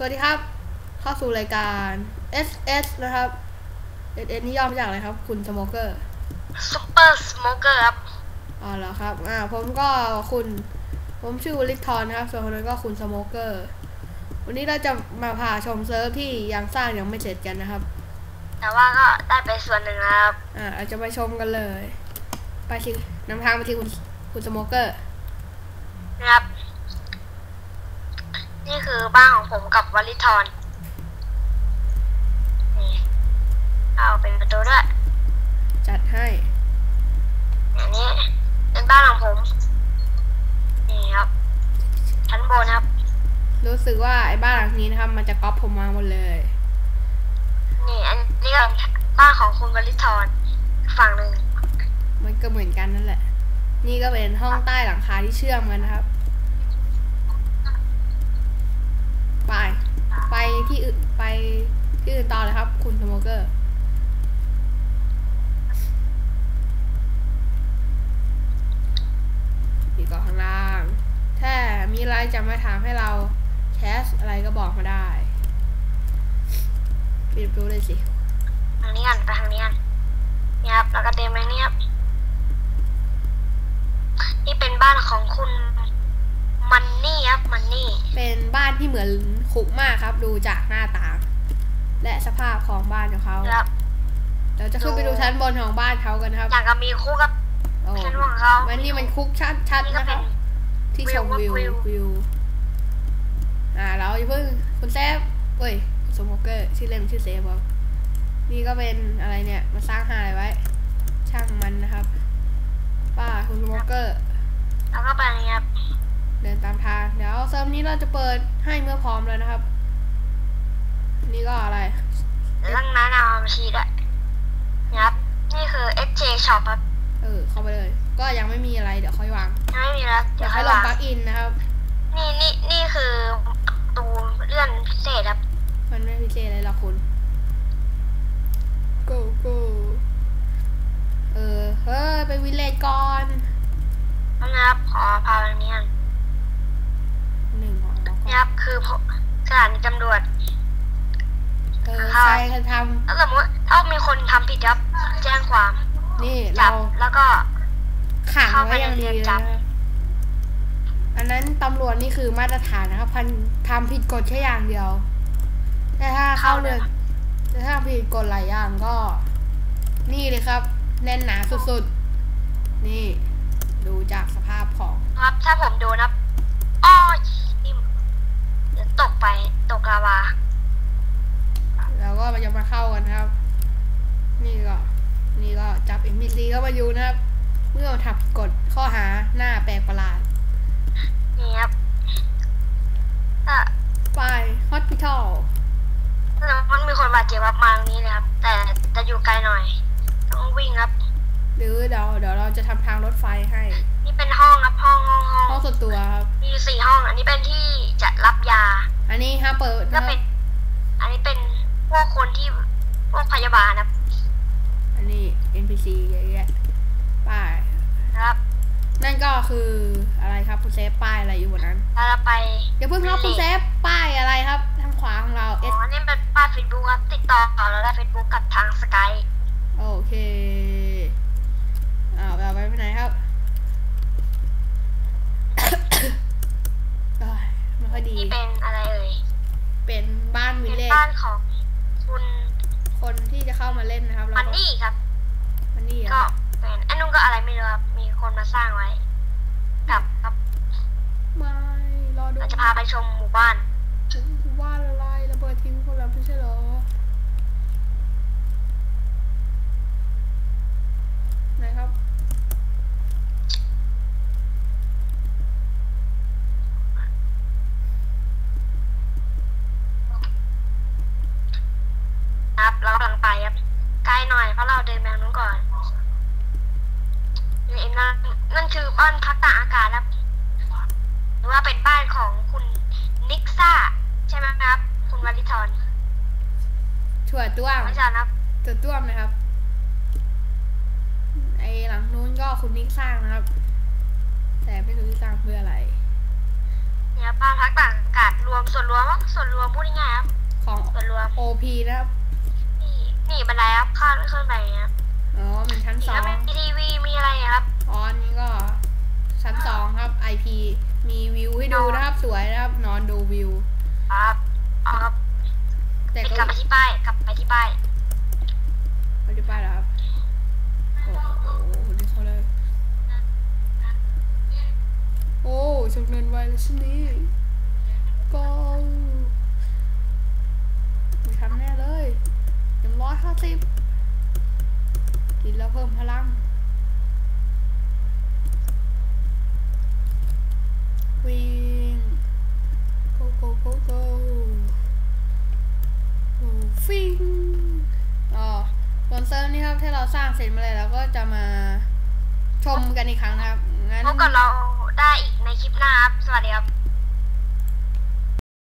สวัสดีครับ เข้าสู่รายการ SS นะครับ SS นี่ย่อมาจากอะไรครับ คุณสโมเกอร์ซุปเปอร์สโมเกอร์ครับอ๋อเหรอครับอ่าผมก็คุณ ผมชื่อวลิกทอนนะครับ ส่วนคนนั้นก็คุณสโมเกอร์วันนี้เราจะมาพาชมเซิร์ฟที่ยังสร้างยังไม่เสร็จกันนะครับ แต่ว่าก็ได้ไปส่วนหนึ่งแล้วครับอ่าเราจะไปชมกันเลย ไปที่นำทางไปที่คุณคุณสโมเกอร์นะครับนี่ คือบ้านของผมกับวลิทอนนี่เอาเป็นประตูด้วย จัดให้ อันนี้เป็นบ้านของผม นี่ครับ ชั้นบนครับ รู้สึกว่าไอ้บ้านหลังนี้นะครับ มันจะก๊อปผมมาหมดเลย นี่อันนี้ก็บ้านของคุณวลิทอนฝั่งหนึ่งมันก็เหมือนกันนั่นแหละ นี่ก็เป็นห้องใต้หลังคาที่เชื่อมกันนะครับ ไป ไปที่อื่นไปที่อื่นต่อเลยครับ คุณสโมเกอร์นี่ก็ข้างล่าง ถ้ามีอะไรจะมาถามให้เราแคสอะไรก็บอกมาได้ปิดประตูเลยสิทางนี้กันไปทางนี้กันนี่ครับแล้วก็เดินไปนี่ครับนี่เป็นบ้านของคุณ มันนี่ครับมันนี่เป็นบ้านที่เหมือนคุกมากครับ ดูจากหน้าตา และสภาพของบ้านของเขาครับเราจะขึ้นไปดูชั้นบนของบ้านเขากันนะครับอย่างกับมีคู่กับโอ้ชั้นของเขามันนี่มันคุกชัดชัดนี่ๆก็นะคเป็รันบที่ชมวิววิววิวอ่าเราอย่าเพิ่งคุณเซฟเอ้ยสโมเกอร์ชื่อเล่นชื่อเซฟครับนี่ก็เป็นอะไรเนี่ยมาสร้างหาอะไรไว้ ช่างมันนะครับ ป้าคุณสโมเกอร์แล้วก็ไปอย่างเงี้ยครับ เดินตามทาง เดี๋ยวเซิร์ฟนี้เราจะเปิดให้เมื่อพร้อมแล้วนะครับ นี่ก็อะไรแล้วตั้งนั้นเอามาชี้ด้วยนี่ครับนี่คือ XJ Shop ครับ เออ เข้าไปเลย ก็ยังไม่มีอะไร เดี๋ยวค่อยวาง ยังไม่มีแล้วเดี๋เดี๋ยยววค่ค่ออยยลงวางปลั๊กอินนะครับ นี่นี่นี่คือประตูเลื่อนพิเศษครับ มันไม่พิเศษอะไรหรอกคุณ go go เออ เฮ้ย ไปวิลเลจก่อนแล้วนะครับ ขอพาไปตรงนี้กัน หนึ่งของเรา นี่ ก่ คอนรับ คือสถานีตำรวจเออค่ะใครจะทถ้าสมมติถ้ามีคนทำผิดครับแจ้งความำนี่จัเราบแล้วก็ขังเข้าไปไว้อย่างในดีเรือนเลยจำนะอันนั้นตำรวจนี่คือมาตรฐานนะครับพันทำผิดกฎแค่อย่างเดียว แต่ถ้าเข้าเรือนแต่ถ้าผิดกฎหลายอย่างก็ นี่เลยครับ แน่นหนาสุดๆ นี่ ดูจากสภาพของ ครับ ถ้าผมโดนครับอ้อยนิ่มเดี๋ยว ตกไปตกลาวา แล้วก็มันจะมาเข้ากันนะครับ นี่ก็ นี่ก็จับ NPC เข้ามาอยู่นะครับ เมื่อทำผิดกฎข้อหาหน้าแปลกประหลาดนี่ครับถ้าไป Hospital ถ้ามันมีคนบาดเจ็บครับมาตรงนี้เลยครับ แต่จะอยู่ไกลหน่อย ต้องวิ่งครับหรือ เดี๋ยวเดี๋ยวเราจะทำทางรถไฟให้ นี่เป็นห้องครับห้องห้องห้องห้องส่วนตัวครับมีอยู่สี่ห้อง อันนี้เป็นที่จะรับยา อันนี้ห้ามเปิดก็นะคเป็รันบอันนี้เป็นพวกคนที่พวกพยาบาลนะครับอันนี้ NPC เยอะแยะป้ายนะครับ นั่นก็คืออะไรครับคุณเซฟป้ายอะไรอยู่บนนั้นแล้วเราไปอย่าเพิ่งครับคุณเซฟป้ายอะไรครับ ทางขวาของเราอ๋ S อนี่เป็นป้ายเฟซบุ๊กครับติดต่อเราได้เฟซบุ๊กกับทางสกายโอเค อ้าวเราไปไปไหนครับเอ้ยไม่ค่อยดีที่เป็นอะไรเอ่ยเป็นบ้านวิเป็ลนเลจบ้านของคุณคนที่จะเข้ามาเล่นนะครับมัเรานก็นี่ครับ มันนี่ก็อะเป็นอันนู้นก็อะไรไม่รู้ครับ มีคนมาสร้างไว้กับครับไม่รอดูเราจะพาไปชมหมู่บ้านว่าอะไรระเบิดทิ้งคนละไม่ใช่เหรอ ไหนครับ ครับ เรากำลังไปครับไกล หน่อยเพราะเราเดินไปทางนู้นก่อนนี่นั่นนั่นคือบ้านพักตากอากาศครับหรือว่าเป็นบ้านของคุณนิกซ่า ใช่ไหมครับ คุณวลิทอนถั่วต้วมไม่ใช่ครับถั่วต้วมนะครับไอหลังนู้นก็คุณนิกสร้างนะครับ แต่ไม่รู้ที่สร้างเพื่ออะไร เนี่ยบ้านพักตากอากาศรวมส่วนรวมส่วนรวมพูดง่ายๆครับของส่วนรวม OP นะครับ นี่นี่บันไดครับข้างข้างในนะครับอ๋อมีชั้นสอแล้วงมีทีวีมีอะไรครับอ๋ออันนี้ก็ ชั้นสองครับ IP มีวิวให้ดูนะครับสวยนะครับ นอนดูวิว ครับเอาครับแต่ไปก็กลับไปที่ป้ายกลับไปที่ป้ายไม่ได้ไปแล้วครับโอ้โหดีเขาเลยโอ้ชกเนินไวเลยชิ้นนี้ก็มีทำแน่เลยหนึ่ง ร้อยห้าสิบกินแล้วเพิ่มพลัง วิ่ง go go go go โฟิงอ๋อบนเซิร์ฟนี่ครับที่เราสร้างเสร็จมาเลยแล้วก็จะมาชมกันอีกครั้งนะครับงั้นพบกับเราได้อีกในคลิปหน้าครับ สวัสดีครับ